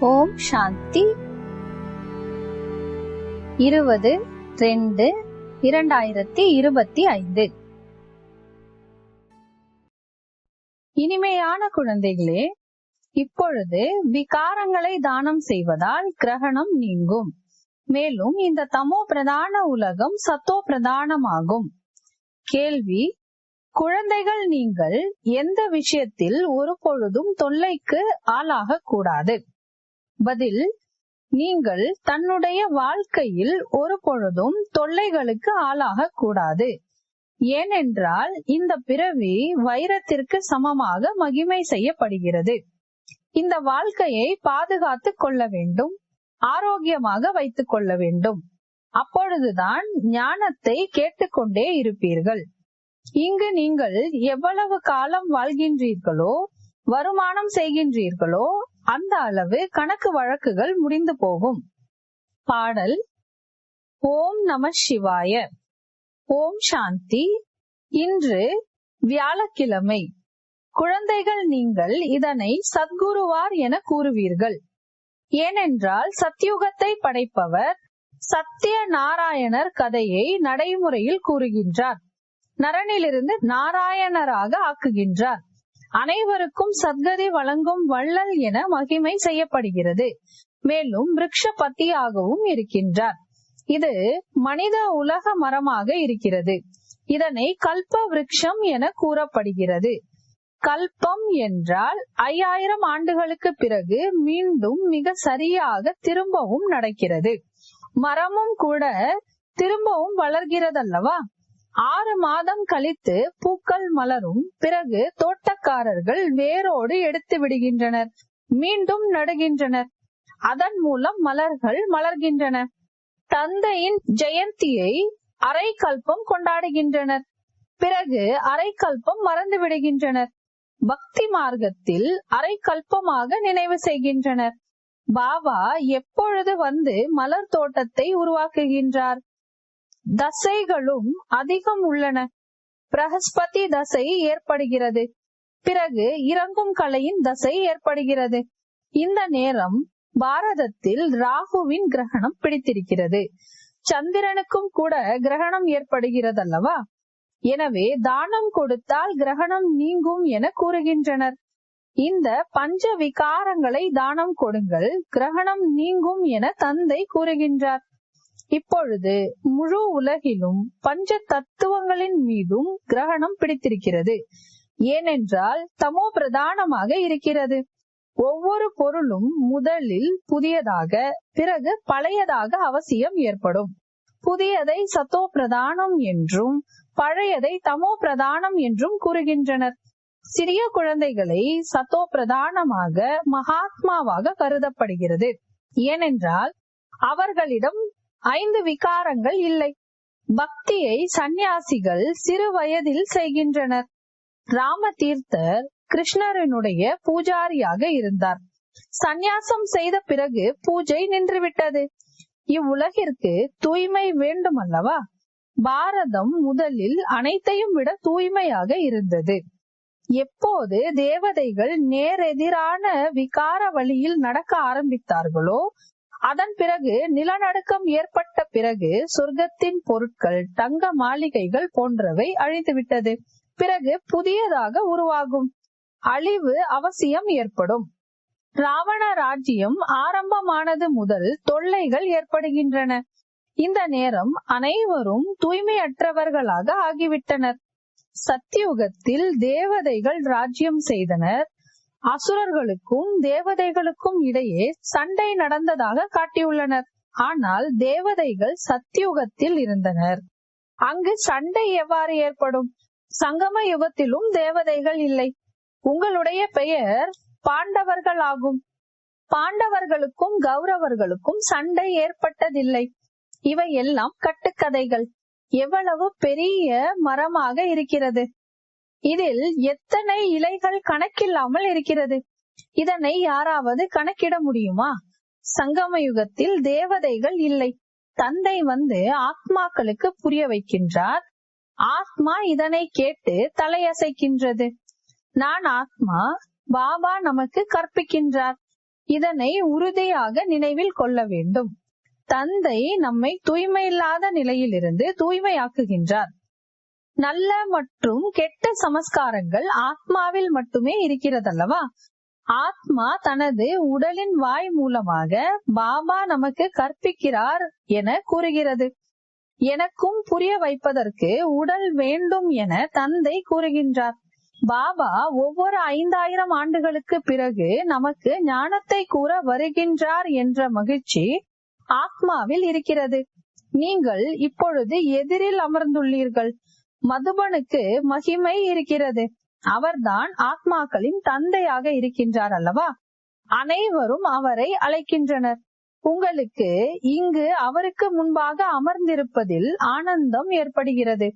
ஓம் சாந்தி. இருபது ரெண்டு இரண்டாயிரத்தி இருபத்தி ஐந்து. இனிமையான குழந்தைகளே இப்பொழுது விகாரங்களை தானம் செய்வதால் கிரகணம் நீங்கும். மேலும் இந்த தமோ பிரதான உலகம் சத்தோ பிரதானமாகும். கேள்வி குழந்தைகள் நீங்கள் எந்த விஷயத்தில் ஒரு பொழுதும் தொல்லைக்கு ஆளாக கூடாது பதில் நீங்கள் தன்னுடைய வாழ்க்கையில் ஒரு பொழுதும் தொல்லைகளுக்கு ஆளாக கூடாது. ஏனென்றால் இந்த பிறவி வைரத்திற்கு சமமாக மகிமை செய்யப்படுகிறது. இந்த வாழ்க்கையை பாதுகாத்து கொள்ள வேண்டும் ஆரோக்கியமாக வைத்துக் கொள்ள வேண்டும். அப்பொழுதுதான் ஞானத்தை கேட்டுக்கொண்டே இருப்பீர்கள். இங்கு நீங்கள் எவ்வளவு காலம் வாழ்கின்றீர்களோ வருமானம் செய்கின்றீர்களோ அந்த அளவு கணக்கு வழக்குகள் முடிந்து போகும். பாடல் ஓம் நம சிவாய. ஓம் சாந்தி. இன்று வியாழக்கிழமை. குழந்தைகள் நீங்கள் இதனை சத்குருவார் என கூறுவீர்கள். ஏனென்றால் சத்யுகத்தை படைப்பவர் சத்திய நாராயணர் கதையை நடைமுறையில் கூறுகின்றார். நரனிலிருந்து நாராயணராக ஆக்குகின்றார். அனைவருக்கும் சத்கதி வழங்கும் வள்ளல் என மகிமை செய்யப்படுகிறது. மேலும் விருட்சபத்தியாகவும் இருக்கின்றார். இது மனித உலக மரமாக இருக்கிறது. இதனை கல்ப விரக்ஷம் என கூறப்படுகிறது. கல்பம் என்றால் ஐயாயிரம் ஆண்டுகளுக்கு பிறகு மீண்டும் மிக சரியாக திரும்பவும் நடக்கிறது. மரமும் கூட திரும்பவும் வளர்கிறதல்லவா? ஆறு மாதம் கழித்து பூக்கள் மலரும் பிறகு தோட்டக்காரர்கள் வேரோடு எடுத்து விடுகின்றனர் மீண்டும் நடுகின்றனர். அதன் மூலம் மலர்கள் மலர்கின்றன. தந்தையின் ஜெயந்தியை அரை கல்பம் கொண்டாடுகின்றனர். பிறகு அரை கல்பம் மறந்து விடுகின்றனர். பக்தி மார்க்கத்தில் அரை கல்பமாக நினைவு செய்கின்றனர். பாபா எப்பொழுது வந்து மலர் தோட்டத்தை உருவாக்குகின்றார்? தசைகளும் அதிகம் உள்ளன. பிரகஸ்பதி தசை ஏற்படுகிறது. பிறகு இறங்கும் கலையின் தசை ஏற்படுகிறது. இந்த நேரம் பாரதத்தில் ராகுவின் கிரகணம் பிடித்திருக்கிறது. சந்திரனுக்கும் கூட கிரகணம் ஏற்படுகிறது அல்லவா எனவே தானம் கொடுத்தால் கிரகணம் நீங்கும் என கூறுகின்றனர். இந்த பஞ்ச விகாரங்களை தானம் கொடுங்கள் கிரகணம் நீங்கும் என தந்தை கூறுகின்றார். இப்பொழுது முழு உலகிலும் பஞ்ச தத்துவங்களின் மீதும் கிரகணம் பிடித்திருக்கிறது. ஏனென்றால் தமோ பிரதானமாக இருக்கிறது. ஒவ்வொரு பொருளும் முதலில் புதியதாக பிறகு பழையதாக அவசியம் ஏற்படும். புதியதை சத்தோ பிரதானம் என்றும் பழையதை தமோ பிரதானம் என்றும் கூறுகின்றனர். சிறிய குழந்தைகளை சத்தோ பிரதானமாக மகாத்மாவாக கருதப்படுகிறது. ஏனென்றால் அவர்களிடம் ஐந்து விகாரங்கள் இல்லை. பக்தியை சந்நியாசிகள் சிறு வயதில் செய்கின்றனர். ராமதீர்த்தர் கிருஷ்ணரனுடைய பூஜாரியாக இருந்தார். சந்நியாசம் செய்த பிறகு பூஜை நின்றுவிட்டது. இவ்வுலகிற்கு தூய்மை வேண்டும் அல்லவா பாரதம் முதலில் அனைத்தையும் விட தூய்மையாக இருந்தது. எப்போது தேவதைகள் நேரெதிரான விகார வழியில் நடக்க ஆரம்பித்தார்களோ அதன் பிறகு நிலநடுக்கம் ஏற்பட்ட பிறகு சொர்க்கத்தின் பொருட்கள் தங்க மாளிகைகள் போன்றவை அழிந்துவிட்டது. பிறகு புதியதாக உருவாகும். அழிவு அவசியம் ஏற்படும். ராவண ராஜ்யம் ஆரம்பமானது முதல் தொல்லைகள் ஏற்படுகின்றன. இந்த நேரம் அனைவரும் தூய்மையற்றவர்களாக ஆகிவிட்டனர். சத்தியுகத்தில் தேவதைகள் ராஜ்யம் செய்தனர். அசுரர்களுக்கும் தேவதைகளுக்கும் இடையே சண்டை நடந்ததாக காட்டியுள்ளனர். ஆனால் தேவதைகள் சத்தியுகத்தில் இருந்தனர். அங்கு சண்டை எவ்வாறு ஏற்படும்? சங்கம யுகத்திலும் தேவதைகள் இல்லை. உங்களுடைய பெயர் பாண்டவர்கள் ஆகும். பாண்டவர்களுக்கும் கௌரவர்களுக்கும் சண்டை ஏற்பட்டதில்லை. இவை எல்லாம் கட்டுக்கதைகள். எவ்வளவு பெரிய மரமாக இருக்கிறது. இதில் எத்தனை இலைகள் கணக்கில்லாமல் இருக்கிறது? இதனை யாராவது கணக்கிட முடியுமா? சங்கம யுகத்தில் தேவதைகள் இல்லை. தந்தை வந்து ஆத்மாக்களுக்கு புரிய வைக்கின்றார். ஆத்மா இதனை கேட்டு தலையசைக்கின்றது. நான் ஆத்மா பாபா நமக்கு கற்பிக்கின்றார். இதனை உறுதியாக நினைவில் கொள்ள வேண்டும். தந்தை நம்மை தூய்மையில்லாத நிலையிலிருந்து தூய்மையாக்குகின்றார். நல்ல மற்றும் கெட்ட சமஸ்காரங்கள் ஆத்மாவில் மட்டுமே இருக்கிறதல்லவா? ஆத்மா தனது உடலின் வாய் மூலமாக பாபா நமக்கு கற்பிக்கிறார் என கூறுகிறது. எனக்கும் புரிய வைப்பதற்கு உடல் வேண்டும் என தந்தை கூறுகின்றார். பாபா ஒவ்வொரு ஐந்தாயிரம் ஆண்டுகளுக்கு பிறகு நமக்கு ஞானத்தை கூற வருகின்றார் என்ற மகிழ்ச்சி ஆத்மாவில் இருக்கிறது. நீங்கள் இப்பொழுது எதிரில் அமர்ந்துள்ளீர்கள். மதுபனுக்கு மகிமை இருக்கிறது. அவர்தான் ஆத்மாக்களின் தந்தையாக இருக்கின்றார் அல்லவா? அனைவரும் அவரை அழைக்கின்றனர். உங்களுக்கு இங்கு அவருக்கு முன்பாக அமர்ந்திருப்பதில் ஆனந்தம் ஏற்படுகிறது.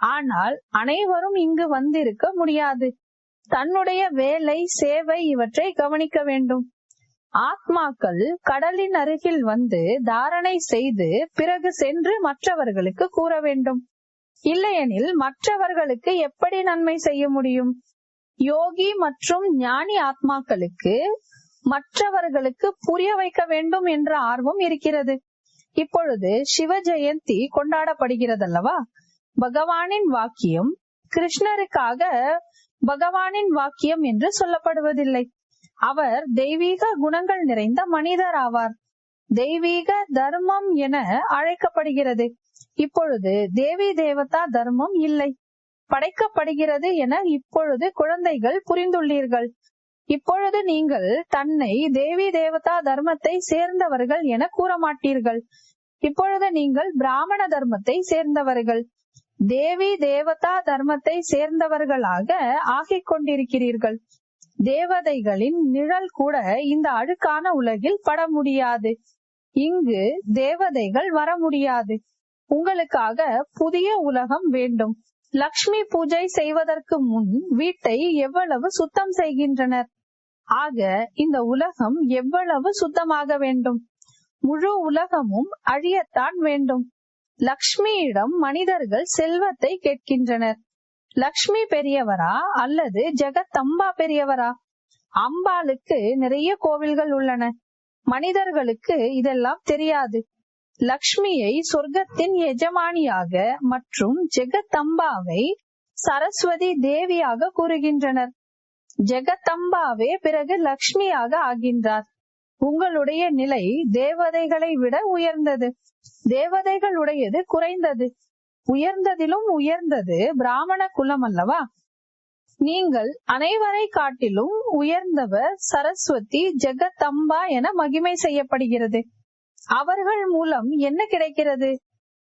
ஆனால் அனைவரும் இங்கு வந்திருக்க முடியாது. தன்னுடைய வேலை சேவை இவற்றை கவனிக்க வேண்டும். ஆத்மாக்கள் கடலின் அருகில் வந்து தாரணை செய்து பிறகு சென்று மற்றவர்களுக்கு கூற வேண்டும். இல்லையெனில் மற்றவர்களுக்கு எப்படி நன்மை செய்ய முடியும்? யோகி மற்றும் ஞானி ஆத்மாக்களுக்கு மற்றவர்களுக்கு புரிய வைக்க வேண்டும் என்ற ஆர்வம் இருக்கிறது. இப்பொழுது சிவ ஜெயந்தி கொண்டாடப்படுகிறதல்லவா? பகவானின் வாக்கியம் கிருஷ்ணருக்காக பகவானின் வாக்கியம் என்று சொல்லப்படுவதில்லை. அவர் தெய்வீக குணங்கள் நிறைந்த மனிதர் ஆவார் தெய்வீக தர்மம் என அழைக்கப்படுகிறது. இப்பொழுது தேவி தேவதா தர்மம் இல்லை. படைக்கப்படுகிறது என இப்பொழுது குழந்தைகள் புரிந்துள்ளீர்கள். இப்பொழுது நீங்கள் தன்னை தேவி தேவதா தர்மத்தை சேர்ந்தவர்கள் என கூற மாட்டீர்கள் இப்பொழுது நீங்கள் பிராமண தர்மத்தை சேர்ந்தவர்கள். தேவி தேவதா தர்மத்தை சேர்ந்தவர்களாக ஆகிக் கொண்டிருக்கிறீர்கள். தேவதைகளின் நிழல் கூட இந்த அழுக்கான உலகில் பட முடியாது. இங்கு தேவதைகள் வர முடியாது. உங்களுக்காக புதிய உலகம் வேண்டும். லக்ஷ்மி பூஜை செய்வதற்கு முன் வீட்டை எவ்வளவு சுத்தம் செய்கின்றனர்? ஆக இந்த உலகம் எவ்வளவு சுத்தமாக வேண்டும்? முழு உலகமும் அழியத்தான் வேண்டும். லக்ஷ்மியிடம் மனிதர்கள் செல்வத்தை கேட்கின்றனர். லக்ஷ்மி பெரியவரா அல்லது ஜெகத்தம்பா பெரியவரா? அம்பாளுக்கு நிறைய கோவில்கள் உள்ளன. மனிதர்களுக்கு இதெல்லாம் தெரியாது. லக்ஷ்மியை சொர்க்கத்தின் எஜமானியாக மற்றும் ஜெகதம்பாவை சரஸ்வதி தேவியாக கூறுகின்றனர். ஜெகதம்பாவே பிறகு லக்ஷ்மியாக ஆகின்றார். உங்களுடைய நிலை தேவதைகளை விட உயர்ந்தது. தேவதைகளுடையது குறைந்தது. உயர்ந்ததிலும் உயர்ந்தது பிராமண குலம் அல்லவா நீங்கள் அனைவரை காட்டிலும் உயர்ந்தவர் சரஸ்வதி ஜெகதம்பா என மகிமை செய்யப்படுகிறது. அவர்கள் மூலம் என்ன கிடைக்கிறது?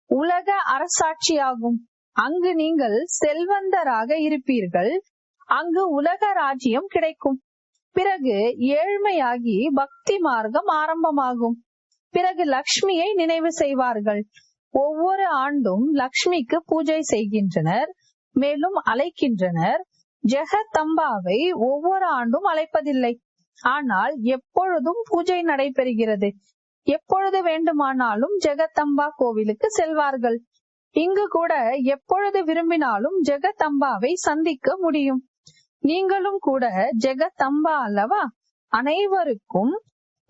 உலக அரசாட்சியாகும். அங்கு நீங்கள் செல்வந்தராக இருப்பீர்கள். அங்கு உலக ராஜ்யம் கிடைக்கும். பிறகு ஏழ்மையாகி பக்தி மார்க்கம் ஆரம்பமாகும். பிறகு லக்ஷ்மியை நினைவு செய்வார்கள். ஒவ்வொரு ஆண்டும் லக்ஷ்மிக்கு பூஜை செய்கின்றனர் மேலும் அழைக்கின்றனர். ஜெகதம்பாவை ஒவ்வொரு ஆண்டும் அழைப்பதில்லை. ஆனால் எப்பொழுதும் பூஜை நடைபெறுகிறது. எப்பொழுது வேண்டுமானாலும் ஜெகதம்பா கோவிலுக்கு செல்வார்கள். இங்கு கூட எப்பொழுது விரும்பினாலும் ஜெகதம்பாவை சந்திக்க முடியும். நீங்களும் கூட ஜெகதம்பா அல்லவா? அனைவருக்கும்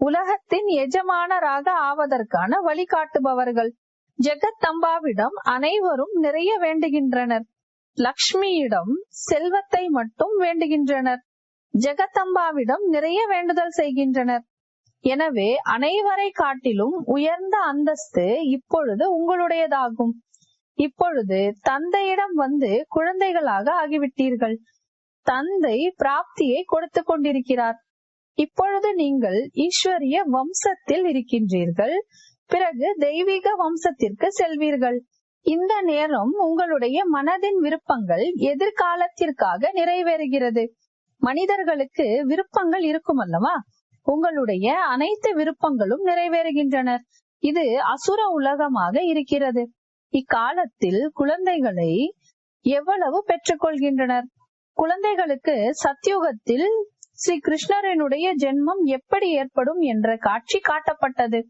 உலகத்தின் எஜமானராக ஆவதற்கான வழிகாட்டுபவர்கள் ஜெகத்தம்பாவிடம் அனைவரும் நிறைய வேண்டுகின்றனர். லக்ஷ்மியிடம் செல்வத்தை மட்டும் வேண்டுகின்றனர். ஜெகத்தம்பாவிடம் நிறைய வேண்டுதல் செய்கின்றனர். எனவே அனைவரை காட்டிலும் உயர்ந்த அந்தஸ்து இப்பொழுது உங்களுடையதாகும். இப்பொழுது தந்தையிடம் வந்து குழந்தைகளாக ஆகிவிட்டீர்கள். தந்தை பிராப்தியை கொடுத்து கொண்டிருக்கிறார். இப்பொழுது நீங்கள் ஈஸ்வரிய வம்சத்தில் இருக்கின்றீர்கள். பிறகு தெய்வீக வம்சத்திற்கு செல்வீர்கள். இந்த நேரம் உங்களுடைய மனதின் விருப்பங்கள் எதிர்காலத்திற்காக நிறைவேறுகிறது. மனிதர்களுக்கு விருப்பங்கள் இருக்கும் அல்லவா? உங்களுடைய அனைத்து விருப்பங்களும் நிறைவேறுகின்றன இது அசுர உலகமாக இருக்கிறது. இக்காலத்தில் குழந்தைகளை எவ்வளவு பெற்றுக்கொள்கின்றனர்? குழந்தைகளுக்கு சத்யுகத்தில் ஸ்ரீ கிருஷ்ணரனுடைய ஜென்மம் எப்படி ஏற்படும் என்ற காட்சி காட்டப்பட்டது.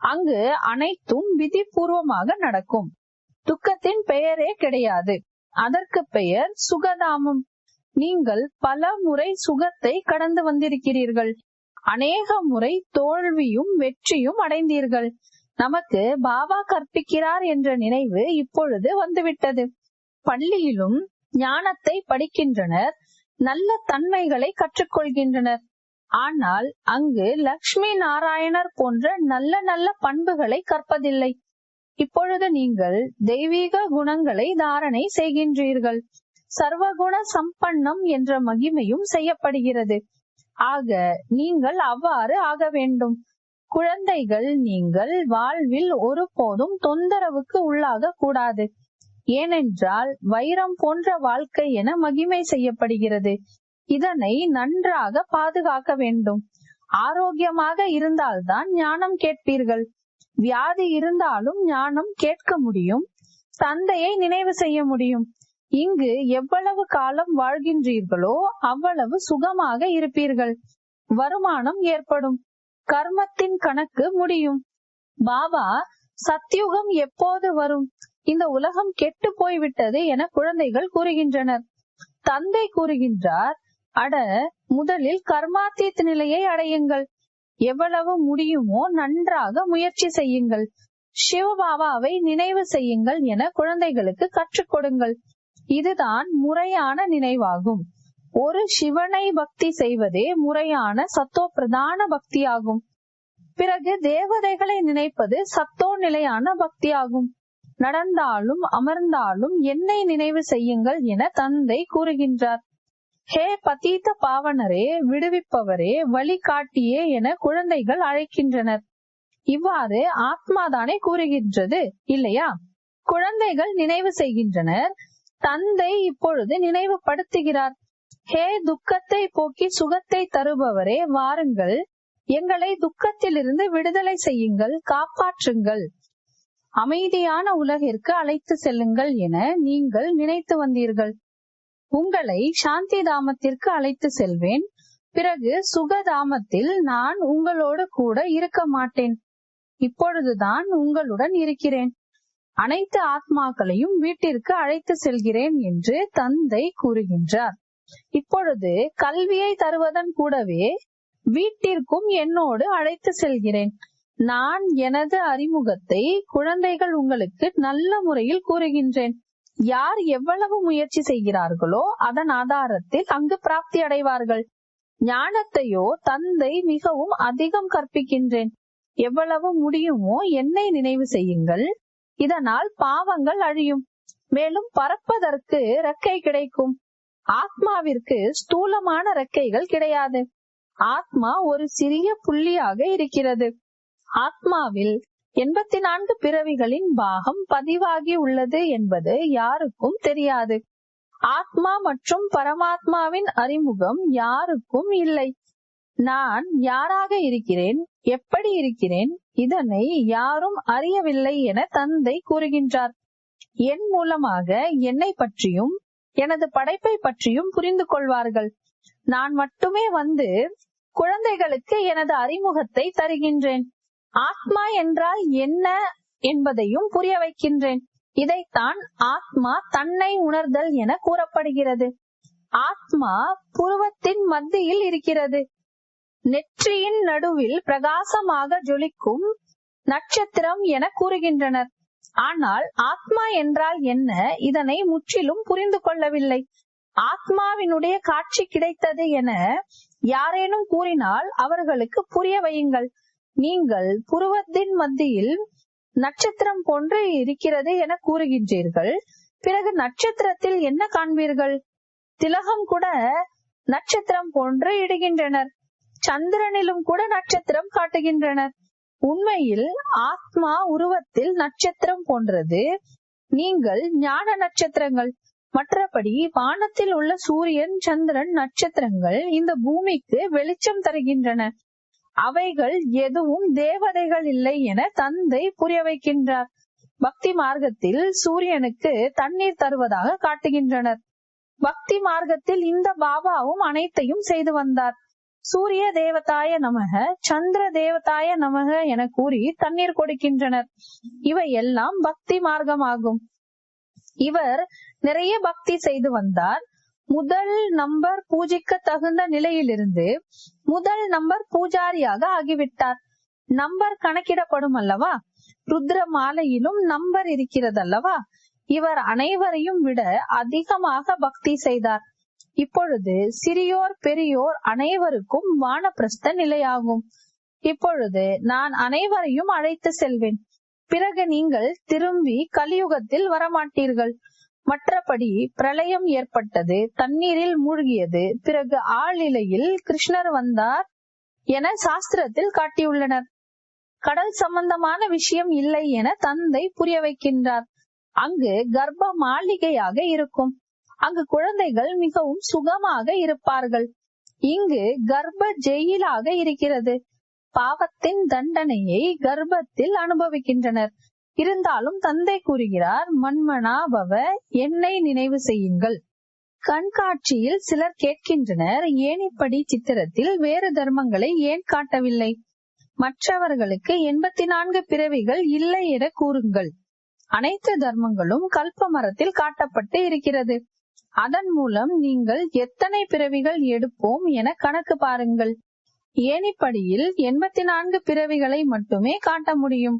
அங்கு அனைத்தும் விதிபூர்வமாக நடக்கும். துக்கத்தின் பெயரே கிடையாது. அதற்கு பெயர் சுகதாமம். நீங்கள் பல முறை சுகத்தை கடந்து வந்திருக்கிறீர்கள். அநேக முறை தோல்வியும் வெற்றியும் அடைந்தீர்கள். நமக்கு பாபா கற்பிக்கிறார் என்ற நினைவு இப்பொழுது வந்துவிட்டது. பள்ளியிலும் ஞானத்தை படிக்கின்றனர் நல்ல தன்மைகளை கற்றுக்கொள்கின்றனர். ஆனால் அங்கு லக்ஷ்மி நாராயணர் போன்ற நல்ல நல்ல பண்புகளை கற்பதில்லை. இப்பொழுது நீங்கள் தெய்வீக குணங்களை தாரணை செய்கின்றீர்கள். சர்வகுண சம்பன்னம் என்ற மகிமையும் செய்யப்படுகிறது. ஆக நீங்கள் அவ்வாறு ஆக வேண்டும். குழந்தைகள் நீங்கள் வாழ்வில் ஒருபோதும் தொந்தரவுக்கு உள்ளாக கூடாது. ஏனென்றால் வைரம் போன்ற வாழ்க்கை என மகிமை செய்யப்படுகிறது. இதனை நன்றாக பாதுகாக்க வேண்டும். ஆரோக்கியமாக இருந்தால்தான் ஞானம் கேட்பீர்கள். வியாதி இருந்தாலும் ஞானம் கேட்க முடியும். தந்தையை நினைவு செய்ய முடியும். இங்கு எவ்வளவு காலம் வாழ்கின்றீர்களோ அவ்வளவு சுகமாக இருப்பீர்கள். வருமானம் ஏற்படும். கர்மத்தின் கணக்கு முடியும். பாபா சத்யுகம் எப்போது வரும்? இந்த உலகம் கெட்டு போய்விட்டது என குழந்தைகள் கூறுகின்றனர். தந்தை கூறுகின்றார் அட முதலில் கர்மாத்தீத் நிலையை அடையுங்கள். எவ்வளவு முடியுமோ நன்றாக முயற்சி செய்யுங்கள். சிவபாபாவை நினைவு செய்யுங்கள் என குழந்தைகளுக்கு கற்றுக் கொடுங்கள். இதுதான் முறையான நினைவாகும். ஒரு சிவனை பக்தி செய்வதே முறையான சத்தோ பிரதான பக்தியாகும். பிறகு தேவதைகளை நினைப்பது சத்தோ நிலையான பக்தியாகும். நடந்தாலும் அமர்ந்தாலும் என்னை நினைவு செய்யுங்கள் என தந்தை கூறுகின்றார். ஹே பதீத பாவனரே விடுவிப்பவரே வழிகாட்டியே என குழந்தைகள் அழைக்கின்றனர். இவ்வாறு ஆத்மாதானே கூறுகின்றது இல்லையா? குழந்தைகள் நினைவு செய்கின்றனர் தந்தை இப்பொழுது நினைவுபடுத்துகிறார். ஹே துக்கத்தை போக்கி சுகத்தை தருபவரே வாருங்கள். எங்களை துக்கத்திலிருந்து விடுதலை செய்யுங்கள் காப்பாற்றுங்கள். அமைதியான உலகிற்கு அழைத்து செல்லுங்கள் என நீங்கள் நினைத்து வந்தீர்கள். உங்களை சாந்தி தாமத்திற்கு அழைத்து செல்வேன். பிறகு சுகதாமத்தில் நான் உங்களோடு கூட இருக்க மாட்டேன். இப்பொழுதுதான் உங்களுடன் இருக்கிறேன். அனைத்து ஆத்மாக்களையும் வீட்டிற்கு அழைத்து செல்கிறேன் என்று தந்தை கூறுகின்றார். இப்பொழுது கல்வியை தருவதன் கூடவே வீட்டிற்கும் என்னோடு அழைத்து செல்கிறேன். நான் எனது அறிமுகத்தை குழந்தைகள் உங்களுக்கு நல்ல முறையில் கூறுகின்றேன். யார் எவ்வளவு முயற்சி செய்கிறார்களோ அதன் ஆதாரத்தில் அங்கு பிராப்தி அடைவார்கள். ஞானத்தையோ தந்தை மிகவும் அதிகம் கற்பிக்கின்றேன். எவ்வளவு முடியுமோ என்னை நினைவு செய்யுங்கள். இதனால் பாவங்கள் அழியும். மேலும் பறப்பதற்கு ரெக்கை கிடைக்கும். ஆத்மாவிற்கு ஸ்தூலமான ரெக்கைகள் கிடையாது. ஆத்மா ஒரு சிறிய புள்ளியாக இருக்கிறது. ஆத்மாவில் எண்பத்தி நான்கு பிறவிகளின் பாகம் பதிவாகி உள்ளது என்பது யாருக்கும் தெரியாது. ஆத்மா மற்றும் பரமாத்மாவின் அறிமுகம் யாருக்கும் இல்லை. நான் யாராக இருக்கிறேன்? எப்படி இருக்கிறேன்? இதனை யாரும் அறியவில்லை என தந்தை கூறுகின்றார். என் மூலமாக என்னை பற்றியும் எனது படைப்பை பற்றியும் புரிந்து கொள்வார்கள். நான் மட்டுமே வந்து குழந்தைகளுக்கு எனது அறிமுகத்தை தருகின்றேன். ஆத்மா என்றால் என்ன என்பதையும் புரிய வைக்கின்றேன். இதைத்தான் ஆத்மா தன்னை உணர்தல் என கூறப்படுகிறது. ஆத்மா புருவத்தின் மத்தியில் இருக்கிறது. நெற்றியின் நடுவில் பிரகாசமாக ஜொலிக்கும் நட்சத்திரம் என கூறுகின்றனர். ஆனால் ஆத்மா என்றால் என்ன? இதனை முற்றிலும் புரிந்து கொள்ளவில்லை. ஆத்மாவினுடைய காட்சி கிடைத்தது என யாரேனும் கூறினால் அவர்களுக்கு புரிய வையுங்கள். நீங்கள் புருவத்தின் மத்தியில் நட்சத்திரம் போன்று இருக்கிறது என கூறுகின்றீர்கள். பிறகு நட்சத்திரத்தில் என்ன காண்பீர்கள்? திலகம் கூட நட்சத்திரம் போன்று இடுகின்றனர். சந்திரனிலும் கூட நட்சத்திரம் காட்டுகின்றனர். உண்மையில் ஆத்மா உருவத்தில் நட்சத்திரம் போன்றது. நீங்கள் ஞான நட்சத்திரங்கள் மற்றபடி வானத்தில் உள்ள சூரியன் சந்திரன் நட்சத்திரங்கள் இந்த பூமிக்கு வெளிச்சம் தருகின்றன. அவைகள் எதுவும் தேவதைகள் இல்லை என தந்தை புரிய வைக்கின்றார். பக்தி மார்க்கத்தில் சூரியனுக்கு தண்ணீர் தருவதாக காட்டுகின்றனர். பக்தி மார்க்கத்தில் இந்த பாபாவும் அனைத்தையும் செய்து வந்தார். சூரிய தேவதாய நமக சந்திர தேவதாய நமக என கூறி தண்ணீர் கொடுக்கின்றனர். இவை எல்லாம் பக்தி மார்க்கமாகும். இவர் நிறைய பக்தி செய்து வந்தார். முதல் நம்பர் பூஜிக்க தகுந்த நிலையிலிருந்து முதல் நம்பர் பூஜாரியாக ஆகிவிட்டார். நம்பர் கணக்கிடப்படும் அல்லவா? ருத்ர மாலையிலும் நம்பர் இருக்கிறது அல்லவா இவர் அனைவரையும் விட அதிகமாக பக்தி செய்தார். இப்பொழுது சிறியோர் பெரியோர் அனைவருக்கும் வானப்பிரஸ்த நிலையாகும். இப்பொழுது நான் அனைவரையும் அழைத்து செல்வேன். பிறகு நீங்கள் திரும்பி கலியுகத்தில் வரமாட்டீர்கள். மற்றபடி பிரளயம் ஏற்பட்டது தண்ணீரில் மூழ்கியது. பிறகு ஆளிலையில் கிருஷ்ணர் வந்தார் என சாஸ்திரத்தில் காட்டியுள்ளனர். கடல் சம்பந்தமான விஷயம் இல்லை என தந்தை புரிய வைக்கின்றார். அங்கு கர்ப்ப மாளிகையாக இருக்கும். அங்கு குழந்தைகள் மிகவும் சுகமாக இருப்பார்கள். இங்கு கர்ப்ப ஜெயிலாக இருக்கிறது. பாவத்தின் தண்டனையை கர்ப்பத்தில் அனுபவிக்கின்றனர். இருந்தாலும் தந்தை கூறுகிறார் மண்மனாபவ என்னை நினைவு செய்யுங்கள். கண்காட்சியில் சிலர் கேட்கின்றனர் ஏன் இப்படி சித்திரத்தில் வேறு தர்மங்களை ஏன் காட்டவில்லை? மற்றவர்களுக்கு எண்பத்தி நான்கு பிறவிகள் இல்லை என கூறுங்கள். அனைத்து தர்மங்களும் கல்ப மரத்தில் காட்டப்பட்டு இருக்கிறது. அதன் மூலம் நீங்கள் எத்தனை பிறவிகள் எடுப்போம் என கணக்கு பாருங்கள். ஏனிப்படியில் எண்பத்தி நான்கு பிறவிகளை மட்டுமே காட்ட முடியும்.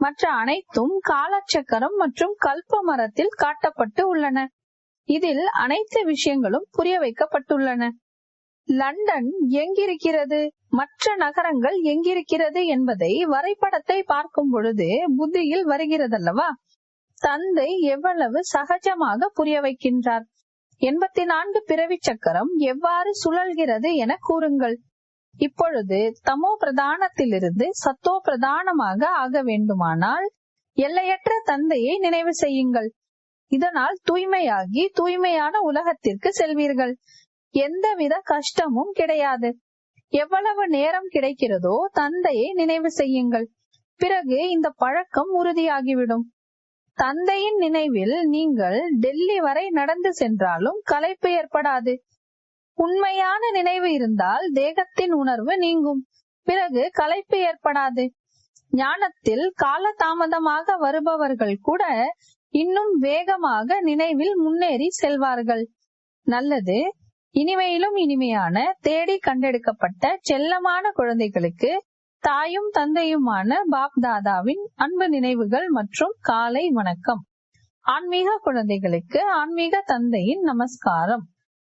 மற்ற அனைத்தும் காலச்சக்கரம் மற்றும் கல்ப மரத்தில் காட்டப்பட்டு உள்ளன. இதில் அனைத்து விஷயங்களும் புரிய வைக்கப்பட்டுள்ளன. லண்டன் எங்கிருக்கிறது? மற்ற நகரங்கள் எங்கிருக்கிறது என்பதை வரைபடத்தை பார்க்கும் பொழுது புத்தியில் வருகிறதல்லவா? தந்தை எவ்வளவு சகஜமாக புரிய வைக்கின்றார். எண்பத்தி நான்கு பிறவி சக்கரம் எவ்வாறு சுழல்கிறது என கூறுங்கள். இப்பொழுது தமோ பிரதானத்திலிருந்து சத்தோ பிரதானமாக ஆக வேண்டுமானால் எல்லையற்ற தந்தையை நினைவு செய்யுங்கள். இதனால் தூய்மையாகி தூய்மையான உலகத்திற்கு செல்வீர்கள். எந்தவித கஷ்டமும் கிடையாது. எவ்வளவு நேரம் கிடைக்கிறதோ தந்தையை நினைவு செய்யுங்கள். பிறகு இந்த பழக்கம் உறுதியாகிவிடும். தந்தையின் நினைவில் நீங்கள் டெல்லி வரை நடந்து சென்றாலும் களைப்பு ஏற்படாது. உண்மையான நினைவு இருந்தால் தேகத்தின் உணர்வு நீங்கும். பிறகு களைப்பு ஏற்படாது. ஞானத்தில் கால தாமதமாக வருபவர்கள் கூட இன்னும் வேகமாக நினைவில் முன்னேறி செல்வார்கள். நல்லது. இனிமையிலும் இனிமையான தேடி கண்டெடுக்கப்பட்ட செல்லமான குழந்தைகளுக்கு தாயும் தந்தையுமான பாப் தாதாவின் அன்பு நினைவுகள் மற்றும் காலை வணக்கம். ஆன்மீக குழந்தைகளுக்கு ஆன்மீக தந்தையின் நமஸ்காரம்.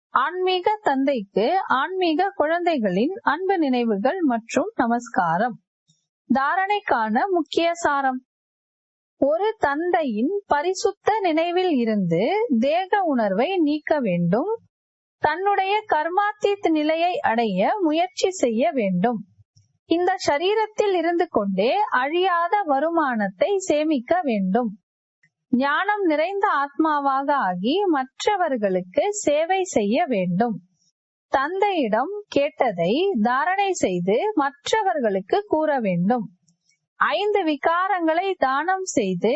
ஆன்மீக தந்தைக்கு ஆன்மீக குழந்தைகளின் அன்பு நினைவுகள் மற்றும் நமஸ்காரம். தாரணைக்கான முக்கிய சாரம். ஒரு தந்தையின் பரிசுத்த நினைவில் இருந்து தேக உணர்வை நீக்க வேண்டும். தன்னுடைய கர்மாத்தீத் நிலையை அடைய முயற்சி செய்ய வேண்டும். இந்த சரீரத்தில் இருந்து கொண்டே அழியாத வருமானத்தை சேமிக்க வேண்டும். ஞானம் நிறைந்த ஆத்மாவாக ஆகி மற்றவர்களுக்கு சேவை செய்ய வேண்டும். தந்தையிடம் கேட்டதை தாரணை செய்து மற்றவர்களுக்கு கூற வேண்டும். ஐந்து விகாரங்களை தானம் செய்து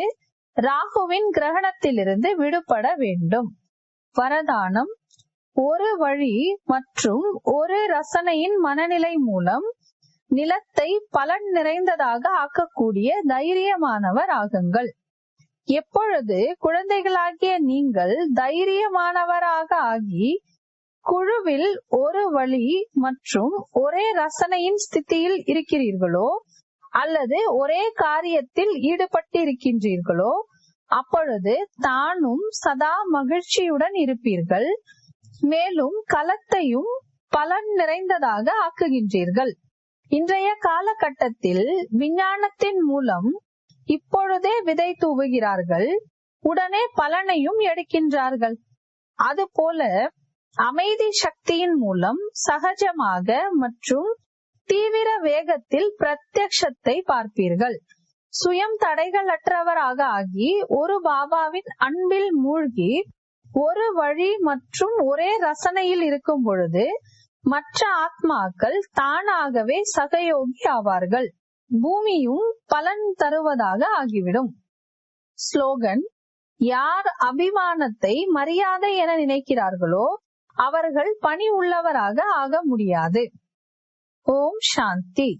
ராகுவின் கிரகணத்திலிருந்து விடுபட வேண்டும். வரதானம் ஒரு வழி மற்றும் ஒரு ரசனையின் மனநிலை மூலம் நிலத்தை பலன் நிறைந்ததாக ஆக்கக்கூடிய தைரியமானவர் ஆகுங்கள். எப்பொழுது குழந்தைகளாகிய நீங்கள் தைரியமானவராக ஆகி குழுவில் ஒரு வழி மற்றும் ஒரே ரசனையின் ஸ்திதியில் இருக்கிறீர்களோ அல்லது ஒரே காரியத்தில் ஈடுபட்டு இருக்கின்றீர்களோ அப்பொழுது தானும் சதா மகிழ்ச்சியுடன் இருப்பீர்கள். மேலும் களத்தையும் பலன் நிறைந்ததாக ஆக்குகின்றீர்கள். இன்றைய காலகட்டத்தில் விஞ்ஞானத்தின் மூலம் இப்பொழுதே விதை தூவுகிறார்கள். உடனே பலனையும் எடுக்கின்றார்கள். அதுபோல அமைதி சக்தியின் மூலம் சகஜமாக மற்றும் தீவிர வேகத்தில் பிரத்யக்ஷத்தை பார்ப்பீர்கள். சுயம் தடைகளற்றவராக ஆகி ஒரு பாபாவின் அன்பில் மூழ்கி ஒரு வழி மற்றும் ஒரே ரசனையில் இருக்கும் பொழுது மற்ற ஆத்மாக்கள் தானாகவே சகயோகி ஆவார்கள். பூமியும் பலன் தருவதாக ஆகிவிடும். ஸ்லோகன் யார் அபிமானத்தை மரியாதை என நினைக்கிறார்களோ அவர்கள் பணி உள்ளவராக ஆக முடியாது. ஓம் சாந்தி.